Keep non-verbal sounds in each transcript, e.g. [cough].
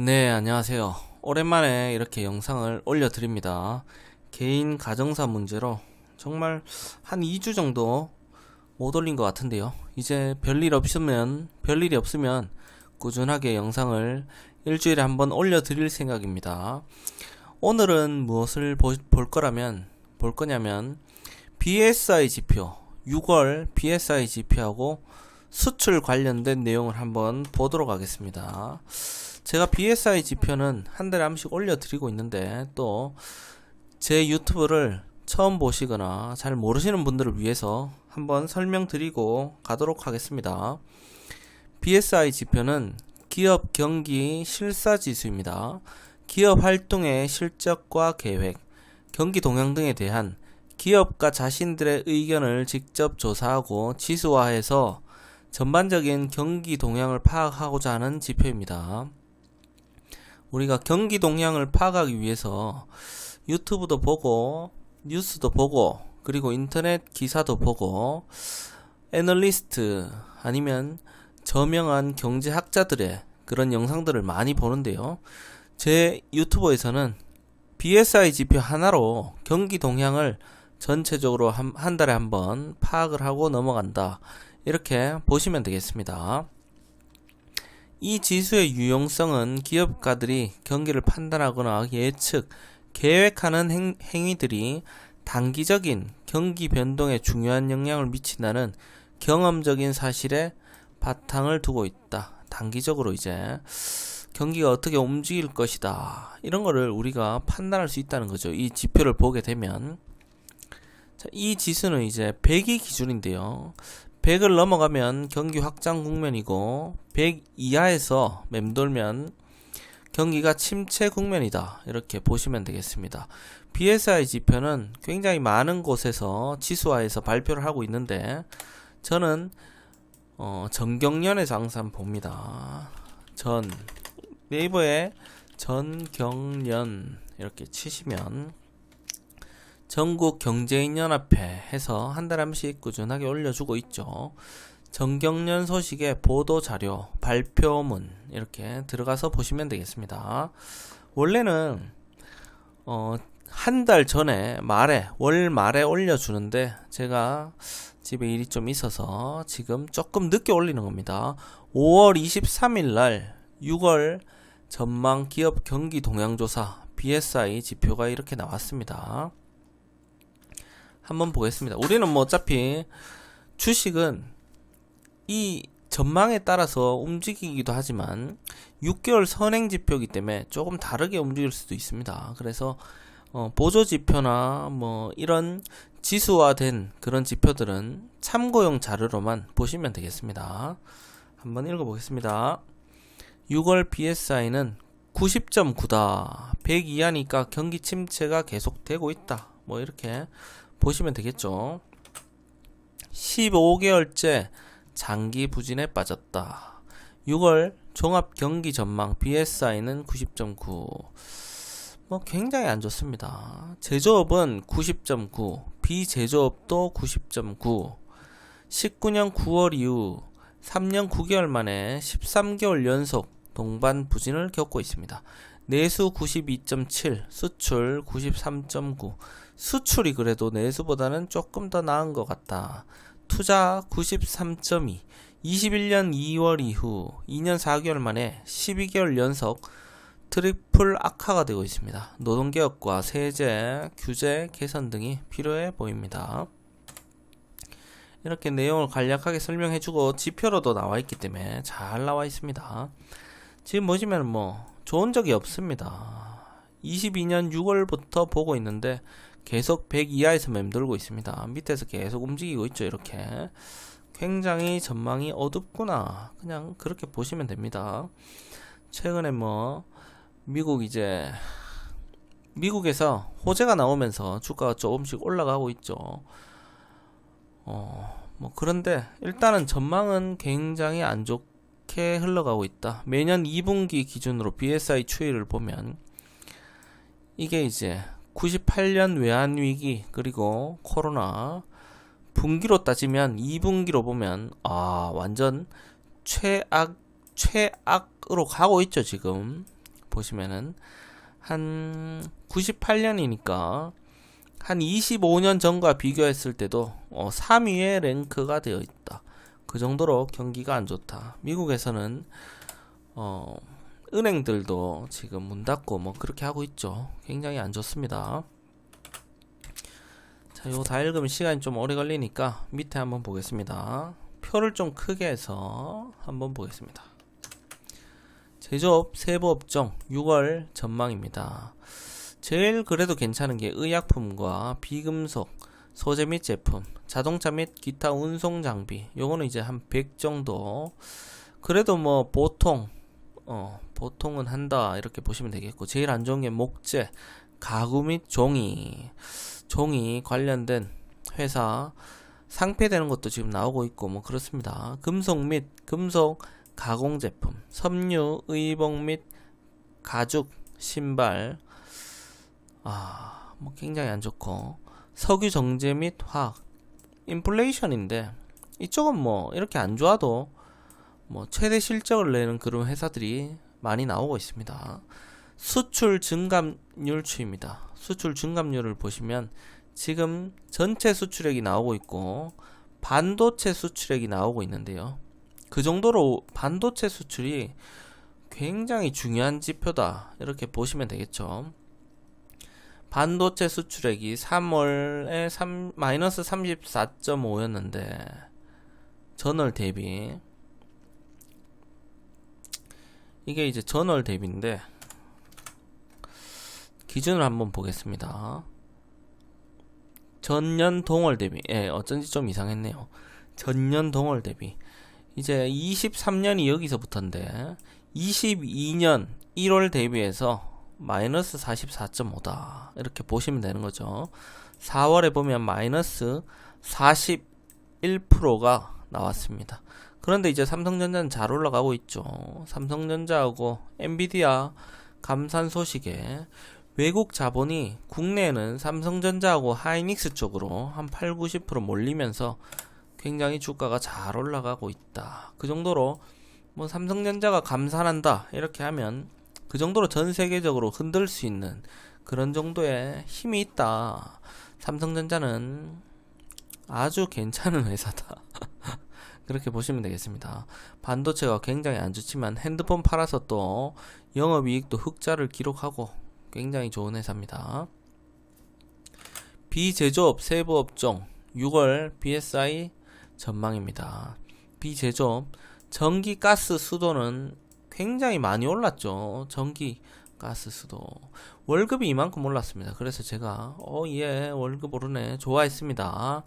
네, 안녕하세요. 오랜만에 이렇게 영상을 올려드립니다. 개인 가정사 문제로 정말 한 2주 정도 못 올린 것 같은데요. 이제 별일 없으면, 별일이 없으면 꾸준하게 영상을 일주일에 한번 올려드릴 생각입니다. 오늘은 무엇을 보, 볼 거라면, 볼 거냐면, BSI 지표, 6월 BSI 지표하고 수출 관련된 내용을 한번 보도록 하겠습니다. 제가 BSI 지표는 한 달에 한 번씩 올려드리고 있는데 또 제 유튜브를 처음 보시거나 잘 모르시는 분들을 위해서 한번 설명드리고 가도록 하겠습니다. BSI 지표는 기업 경기 실사 지수입니다. 기업 활동의 실적과 계획, 경기 동향 등에 대한 기업가 자신들의 의견을 직접 조사하고 지수화해서 전반적인 경기 동향을 파악하고자 하는 지표입니다. 우리가 경기 동향을 파악하기 위해서 유튜브도 보고 뉴스도 보고 그리고 인터넷 기사도 보고 애널리스트 아니면 저명한 경제학자들의 그런 영상들을 많이 보는데요. 제 유튜브에서는 BSI 지표 하나로 경기 동향을 전체적으로 한, 한 달에 한 번 파악을 하고 넘어간다. 이렇게 보시면 되겠습니다. 이 지수의 유용성은 기업가들이 경기를 판단하거나 예측, 계획하는 행, 행위들이 단기적인 경기 변동에 중요한 영향을 미친다는 경험적인 사실에 바탕을 두고 있다. 단기적으로 이제 경기가 어떻게 움직일 것이다. 이런 거를 우리가 판단할 수 있다는 거죠. 이 지표를 보게 되면. 자, 이 지수는 이제 100이 기준인데요. 100을 넘어가면 경기 확장 국면이고 100 이하에서 맴돌면 경기가 침체 국면이다. 이렇게 보시면 되겠습니다. BSI 지표는 굉장히 많은 곳에서 지수화해서 발표를 하고 있는데 저는 어, 전경련에서 항상 봅니다. 전 네이버에 전경련 이렇게 치시면 전국 경제인연합회 해서 한 달에 한 번씩 꾸준하게 올려주고 있죠. 정경련 소식의 보도 자료, 발표문 이렇게 들어가서 보시면 되겠습니다. 원래는 어, 한 달 전에 말에 월 말에 올려주는데 제가 집에 일이 좀 있어서 지금 조금 늦게 올리는 겁니다. 5월 23일 날 6월 전망 기업 경기 동향조사 BSI 지표가 이렇게 나왔습니다. 한번 보겠습니다. 우리는 뭐 어차피 주식은 이 전망에 따라서 움직이기도 하지만 6개월 선행 지표이기 때문에 조금 다르게 움직일 수도 있습니다. 그래서 어, 보조 지표나 뭐 이런 지수화된 그런 지표들은 참고용 자료로만 보시면 되겠습니다. 한번 읽어보겠습니다. 6월 BSI는 90.9다. 100 이하니까 경기 침체가 계속되고 있다. 뭐 이렇게 보시면 되겠죠. 15개월째 장기 부진에 빠졌다. 6월 종합 경기 전망 BSI는 90.9. 뭐 굉장히 안 좋습니다. 제조업은 90.9, 비제조업도 90.9. 19년 9월 이후 3년 9개월 만에 13개월 연속 동반 부진을 겪고 있습니다. 내수 92.7, 수출 93.9. 수출이 그래도 내수보다는 조금 더 나은 것 같다. 투자 93.2. 21년 2월 이후 2년 4개월 만에 12개월 연속 트리플 악화가 되고 있습니다. 노동개혁과 세제, 규제 개선 등이 필요해 보입니다. 이렇게 내용을 간략하게 설명해주고 지표로도 나와 있기 때문에 잘 나와 있습니다. 지금 보시면 뭐 좋은 적이 없습니다. 22년 6월부터 보고 있는데 계속 100 이하에서 맴돌고 있습니다. 밑에서 계속 움직이고 있죠. 이렇게 굉장히 전망이 어둡구나. 그냥 그렇게 보시면 됩니다. 최근에 뭐 미국 이제 미국에서 호재가 나오면서 주가가 조금씩 올라가고 있죠. 어, 뭐 그런데 일단은 전망은 굉장히 안 좋게 흘러가고 있다. 매년 2분기 기준으로 BSI 추이를 보면 이게 이제 98년 외환위기 그리고 코로나 분기로 따지면 2분기로 보면 아 완전 최악 최악으로 가고 있죠 지금 보시면은 한 98년이니까 한 25년 전과 비교했을 때도 어, 3위에 랭크가 되어 있다. 그 정도로 경기가 안 좋다. 미국에서는 어, 은행들도 지금 문 닫고 뭐 그렇게 하고 있죠. 굉장히 안 좋습니다. 자, 요 다 읽으면 시간이 좀 오래 걸리니까 밑에 한번 보겠습니다. 표를 좀 크게 해서 한번 보겠습니다. 제조업 세부 업종 6월 전망입니다. 제일 그래도 괜찮은 게 의약품과 비금속, 소재 및 제품, 자동차 및 기타 운송 장비. 요거는 이제 한 100 정도. 그래도 뭐 보통 어, 보통은 한다 이렇게 보시면 되겠고 제일 안 좋은 게 목재, 가구 및 종이. 종이 관련된 회사 상폐되는 것도 지금 나오고 있고 뭐 그렇습니다. 금속 및 금속 가공 제품, 섬유, 의복 및 가죽, 신발 아, 뭐 굉장히 안 좋고 석유 정제 및 화학 인플레이션인데 이쪽은 뭐 이렇게 안 좋아도 뭐 최대 실적을 내는 그런 회사들이 많이 나오고 있습니다. 수출 증감률 추입니다. 수출 증감률을 보시면 지금 전체 수출액이 나오고 있고 반도체 수출액이 나오고 있는데요. 그 정도로 반도체 수출이 굉장히 중요한 지표다. 이렇게 보시면 되겠죠. 반도체 수출액이 3월에 3, 마이너스 34.5였는데 전월 대비 이게 이제 전월 대비인데 기준을 한번 보겠습니다. 전년 동월 대비 예, 어쩐지 좀 이상했네요. 전년 동월 대비 이제 23년이 여기서부터인데 22년 1월 대비해서 마이너스 44.5다. 이렇게 보시면 되는 거죠. 4월에 보면 마이너스 41%가 나왔습니다. 그런데 이제 삼성전자는 잘 올라가고 있죠. 삼성전자하고 엔비디아 감산 소식에 외국 자본이 국내에는 삼성전자하고 하이닉스 쪽으로 한 8, 90% 몰리면서 굉장히 주가가 잘 올라가고 있다. 그 정도로 뭐 삼성전자가 감산한다 이렇게 하면 그 정도로 전 세계적으로 흔들 수 있는 그런 정도의 힘이 있다. 삼성전자는 아주 괜찮은 회사다. [laughs] 그렇게 보시면 되겠습니다. 반도체가 굉장히 안 좋지만 핸드폰 팔아서 또 영업이익도 흑자를 기록하고 굉장히 좋은 회사입니다. 비제조업 세부 업종 6월 BSI 전망입니다. 비제조업 전기 가스 수도는 굉장히 많이 올랐죠. 전기 가스 수도 월급이 이만큼 올랐습니다. 그래서 제가 어예 월급 오르네 좋아했습니다.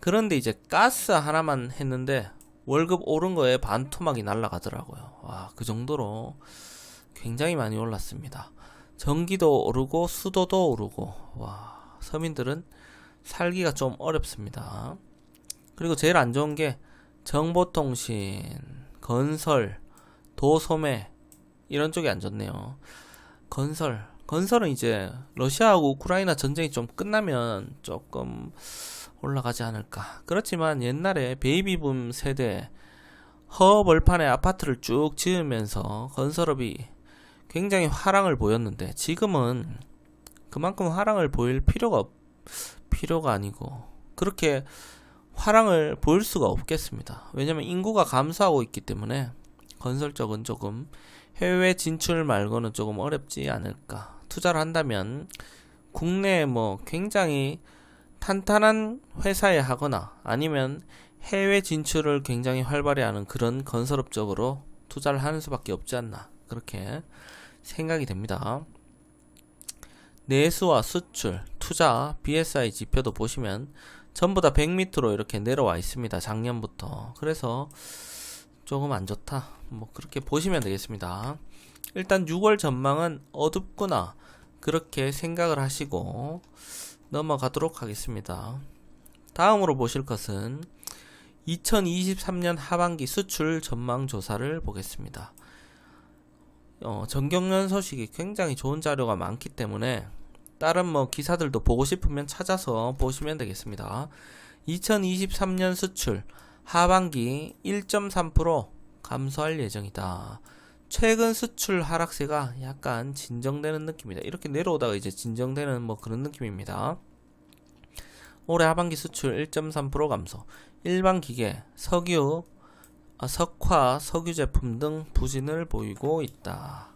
그런데 이제 가스 하나만 했는데 월급 오른 거에 반토막이 날라가더라고요. 와, 그 정도로 굉장히 많이 올랐습니다. 전기도 오르고 수도도 오르고 와, 서민들은 살기가 좀 어렵습니다. 그리고 제일 안 좋은 게 정보통신, 건설, 도소매 이런 쪽이 안 좋네요. 건설 건설은 이제 러시아하고 우크라이나 전쟁이 좀 끝나면 조금 올라가지 않을까. 그렇지만 옛날에 베이비붐 세대 허벌판에 아파트를 쭉 지으면서 건설업이 굉장히 화랑을 보였는데 지금은 그만큼 화랑을 보일 필요가 없, 필요가 아니고 그렇게 화랑을 보일 수가 없겠습니다. 왜냐면 인구가 감소하고 있기 때문에 건설 쪽은 조금 해외 진출 말고는 조금 어렵지 않을까. 투자를 한다면 국내에 뭐 굉장히 탄탄한 회사에 하거나 아니면 해외 진출을 굉장히 활발히 하는 그런 건설업 쪽으로 투자를 하는 수밖에 없지 않나. 그렇게 생각이 됩니다. 내수와 수출, 투자, BSI 지표도 보시면 전부 다 100m로 이렇게 내려와 있습니다. 작년부터. 그래서 조금 안 좋다. 뭐 그렇게 보시면 되겠습니다. 일단 6월 전망은 어둡구나. 그렇게 생각을 하시고 넘어가도록 하겠습니다. 다음으로 보실 것은 2023년 하반기 수출 전망 조사를 보겠습니다. 어, 전경련 소식이 굉장히 좋은 자료가 많기 때문에 다른 뭐 기사들도 보고 싶으면 찾아서 보시면 되겠습니다. 2023년 수출 하반기 1.3% 감소할 예정이다. 최근 수출 하락세가 약간 진정되는 느낌이다. 이렇게 내려오다가 이제 진정되는 뭐 그런 느낌입니다. 올해 하반기 수출 1.3% 감소. 일반 기계, 석유, 아, 석화, 석유 제품 등 부진을 보이고 있다.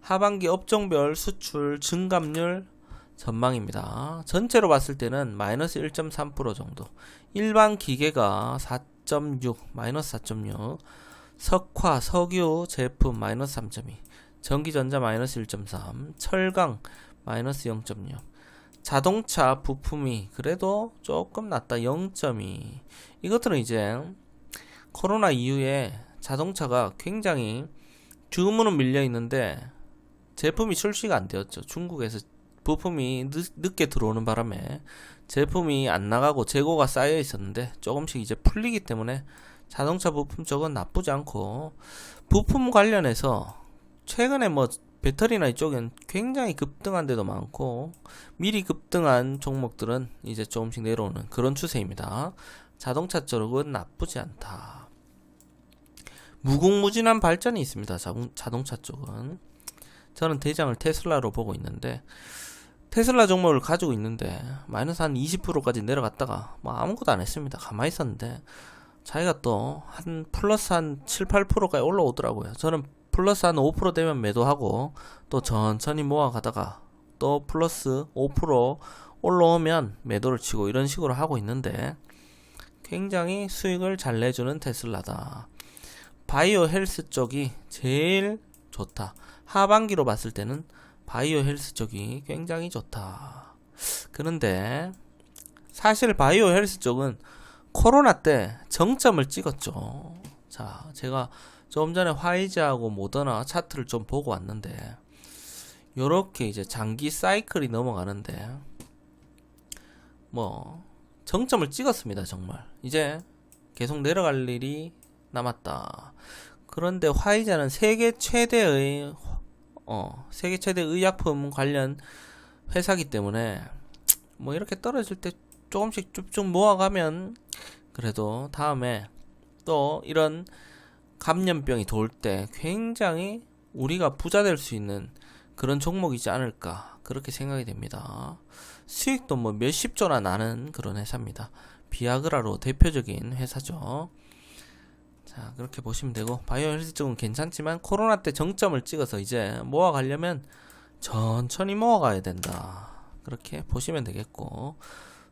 하반기 업종별 수출 증감률 전망입니다. 전체로 봤을 때는 마이너스 1.3% 정도. 일반 기계가 4.6, 마이너스 4.6. 석화, 석유 제품 마이너스 3.2. 전기전자 마이너스 1.3. 철강 마이너스 0.6. 자동차 부품이 그래도 조금 낮다 0.2. 이것들은 이제 코로나 이후에 자동차가 굉장히 주문은 밀려 있는데 제품이 출시가 안 되었죠. 중국에서 부품이 늦, 게 들어오는 바람에 제품이 안 나가고 재고가 쌓여 있었는데 조금씩 이제 풀리기 때문에 자동차 부품 쪽은 나쁘지 않고 부품 관련해서 최근에 뭐 배터리나 이쪽엔 굉장히 급등한 데도 많고 미리 급등한 종목들은 이제 조금씩 내려오는 그런 추세입니다. 자동차 쪽은 나쁘지 않다. 무궁무진한 발전이 있습니다. 자동차 쪽은 저는 대장을 테슬라로 보고 있는데 테슬라 종목을 가지고 있는데 마이너스 한 20%까지 내려갔다가 뭐 아무것도 안 했습니다. 가만히 있었는데 자기가 또 한 플러스 한 7, 8%까지 올라오더라고요. 저는 플러스 한 5% 되면 매도하고 또 천천히 모아가다가 또 플러스 5% 올라오면 매도를 치고 이런 식으로 하고 있는데 굉장히 수익을 잘 내주는 테슬라다. 바이오 헬스 쪽이 제일 좋다. 하반기로 봤을 때는 바이오 헬스 쪽이 굉장히 좋다. 그런데 사실 바이오 헬스 쪽은 코로나 때 정점을 찍었죠. 자, 제가 조금 전에 화이자하고 모더나 차트를 좀 보고 왔는데 요렇게 이제 장기 사이클이 넘어가는데 뭐 정점을 찍었습니다, 정말. 이제 계속 내려갈 일이 남았다. 그런데 화이자는 세계 최대의 어, 세계 최대 의약품 관련 회사기 때문에 뭐 이렇게 떨어질 때 조금씩 쭉쭉 모아가면 그래도 다음에 또 이런 감염병이 돌 때 굉장히 우리가 부자 될 수 있는 그런 종목이지 않을까 그렇게 생각이 됩니다. 수익도 뭐 몇십 조나 나는 그런 회사입니다. 비아그라로 대표적인 회사죠. 자, 그렇게 보시면 되고 바이오 헬스 쪽은 괜찮지만 코로나 때 정점을 찍어서 이제 모아가려면 천천히 모아가야 된다. 그렇게 보시면 되겠고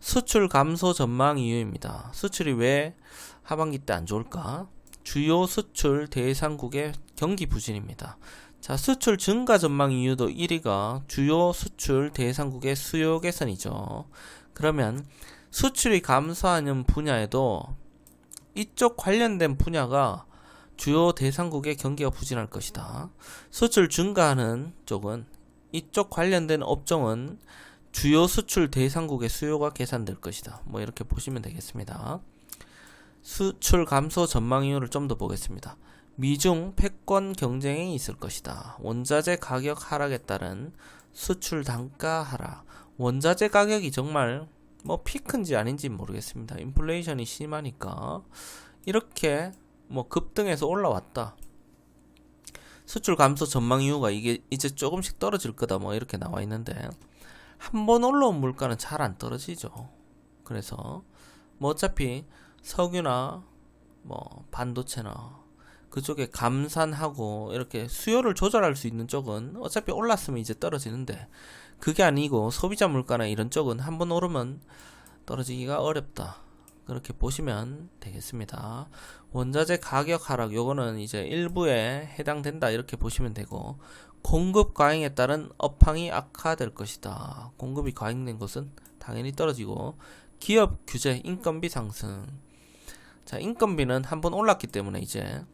수출 감소 전망 이유입니다. 수출이 왜 하반기 때 안 좋을까? 주요 수출 대상국의 경기 부진입니다. 자, 수출 증가 전망 이유도 1위가 주요 수출 대상국의 수요 개선이죠. 그러면 수출이 감소하는 분야에도 이쪽 관련된 분야가 주요 대상국의 경기가 부진할 것이다. 수출 증가하는 쪽은 이쪽 관련된 업종은 주요 수출 대상국의 수요가 계산될 것이다. 뭐 이렇게 보시면 되겠습니다. 수출 감소 전망 이유를 좀 더 보겠습니다. 미중 패권 경쟁이 있을 것이다. 원자재 가격 하락에 따른 수출 단가 하락. 원자재 가격이 정말 뭐 피크인지 아닌지 모르겠습니다. 인플레이션이 심하니까 이렇게 뭐 급등해서 올라왔다. 수출 감소 전망 이유가 이게 이제 조금씩 떨어질 거다 뭐 이렇게 나와 있는데 한 번 올라온 물가는 잘 안 떨어지죠. 그래서 뭐 어차피 석유나 뭐 반도체나 그쪽에 감산하고 이렇게 수요를 조절할 수 있는 쪽은 어차피 올랐으면 이제 떨어지는데 그게 아니고 소비자 물가나 이런 쪽은 한 번 오르면 떨어지기가 어렵다. 그렇게 보시면 되겠습니다. 원자재 가격 하락 요거는 이제 일부에 해당된다 이렇게 보시면 되고 공급 과잉에 따른 업황이 악화될 것이다. 공급이 과잉된 것은 당연히 떨어지고 기업 규제 인건비 상승 자 인건비는 한번 올랐기 때문에 이제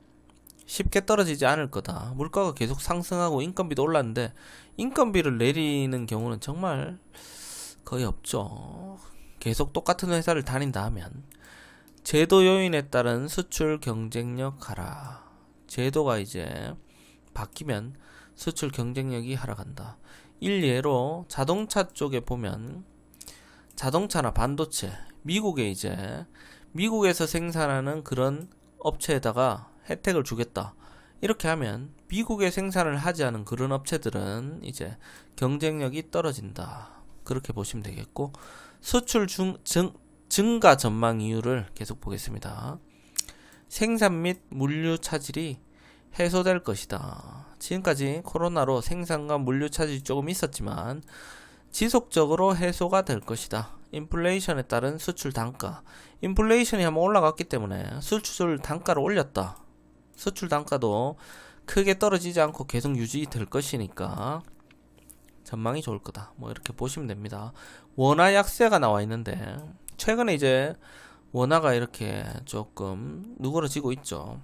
쉽게 떨어지지 않을 거다. 물가가 계속 상승하고 인건비도 올랐는데 인건비를 내리는 경우는 정말 거의 없죠. 계속 똑같은 회사를 다닌다 하면 제도 요인에 따른 수출 경쟁력 하락. 제도가 이제 바뀌면 수출 경쟁력이 하락한다. 일예로 자동차 쪽에 보면 자동차나 반도체 미국에 이제 미국에서 생산하는 그런 업체에다가 혜택을 주겠다. 이렇게 하면 미국에 생산을 하지 않은 그런 업체들은 이제 경쟁력이 떨어진다. 그렇게 보시면 되겠고 수출 중, 증, 증가 전망 이유를 계속 보겠습니다. 생산 및 물류 차질이 해소될 것이다. 지금까지 코로나로 생산과 물류 차질이 조금 있었지만 지속적으로 해소가 될 것이다. 인플레이션에 따른 수출 단가. 인플레이션이 한번 올라갔기 때문에 수출 단가를 올렸다. 수출 단가도 크게 떨어지지 않고 계속 유지될 것이니까 전망이 좋을 거다. 뭐 이렇게 보시면 됩니다. 원화 약세가 나와 있는데 최근에 이제 원화가 이렇게 조금 누그러지고 있죠.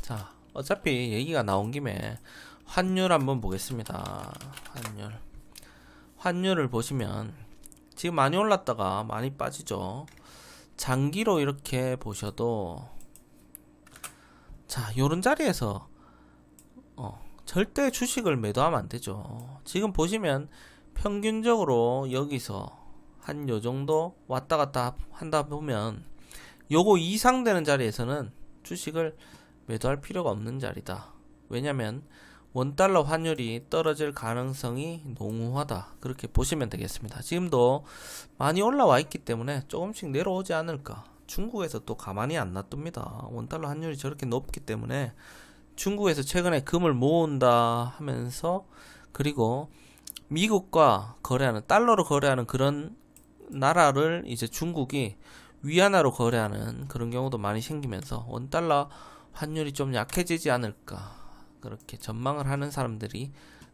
자, 어차피 얘기가 나온 김에 환율 한번 보겠습니다. 환율. 환율을 보시면 지금 많이 올랐다가 많이 빠지죠. 장기로 이렇게 보셔도 자, 요런 자리에서 어, 절대 주식을 매도하면 안 되죠. 지금 보시면 평균적으로 여기서 한 요 정도 왔다 갔다 한다 보면 요거 이상 되는 자리에서는 주식을 매도할 필요가 없는 자리다. 왜냐면 원달러 환율이 떨어질 가능성이 농후하다. 그렇게 보시면 되겠습니다. 지금도 많이 올라와 있기 때문에 조금씩 내려오지 않을까. 중국에서 또 가만히 안 놔둡니다. 원달러 환율이 저렇게 높기 때문에 중국에서 최근에 금을 모은다 하면서 그리고 미국과 거래하는 달러로 거래하는 그런 나라를 이제 중국이 위안화로 거래하는 그런 경우도 많이 생기면서 원달러 환율이 좀 약해지지 않을까 그렇게 전망을 하는 사람들이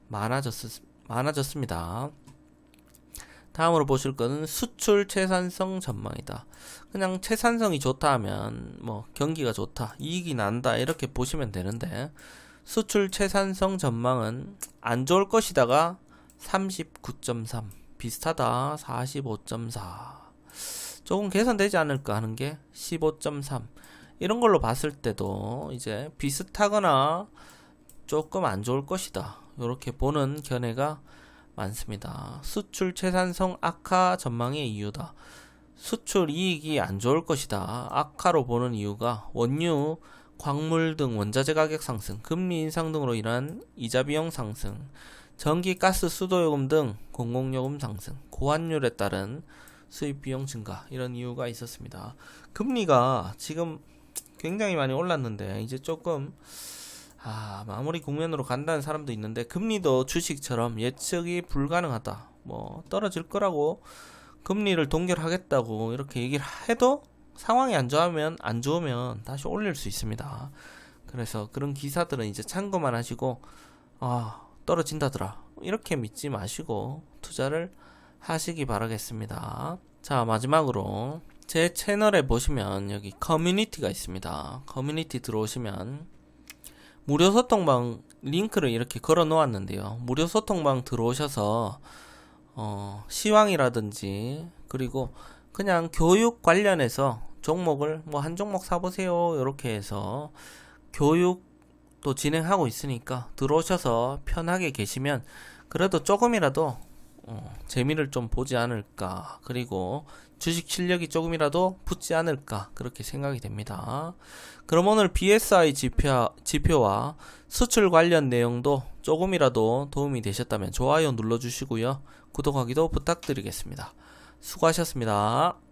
많아졌, 많아졌습니다. 다음으로 보실 거는 수출 채산성 전망이다. 그냥 채산성이 좋다 하면 뭐 경기가 좋다, 이익이 난다 이렇게 보시면 되는데 수출 채산성 전망은 안 좋을 것이다가 39.3 비슷하다 45.4 조금 개선되지 않을까 하는 게 15.3 이런 걸로 봤을 때도 이제 비슷하거나 조금 안 좋을 것이다. 이렇게 보는 견해가 많습니다. 수출 채산성 악화 전망의 이유다. 수출 이익이 안 좋을 것이다. 악화로 보는 이유가 원유, 광물 등 원자재 가격 상승, 금리 인상 등으로 인한 이자 비용 상승, 전기, 가스, 수도요금 등 공공요금 상승, 고환율에 따른 수입 비용 증가 이런 이유가 있었습니다. 금리가 지금 굉장히 많이 올랐는데 이제 조금 아, 마무리 국면으로 간다는 사람도 있는데 금리도 주식처럼 예측이 불가능하다. 뭐 떨어질 거라고 금리를 동결하겠다고 이렇게 얘기를 해도 상황이 안 좋으면 안 좋으면 다시 올릴 수 있습니다. 그래서 그런 기사들은 이제 참고만 하시고 아, 떨어진다더라. 이렇게 믿지 마시고 투자를 하시기 바라겠습니다. 자, 마지막으로 제 채널에 보시면 여기 커뮤니티가 있습니다. 커뮤니티 들어오시면 무료 소통방 링크를 이렇게 걸어 놓았는데요. 무료 소통방 들어오셔서 어, 시황이라든지 그리고 그냥 교육 관련해서 종목을 뭐 한 종목 사보세요 이렇게 해서 교육도 진행하고 있으니까 들어오셔서 편하게 계시면 그래도 조금이라도 어, 재미를 좀 보지 않을까 그리고 주식 실력이 조금이라도 붙지 않을까 그렇게 생각이 됩니다. 그럼 오늘 BSI 지표, 지표와 수출 관련 내용도 조금이라도 도움이 되셨다면 좋아요 눌러주시고요. 구독하기도 부탁드리겠습니다. 수고하셨습니다.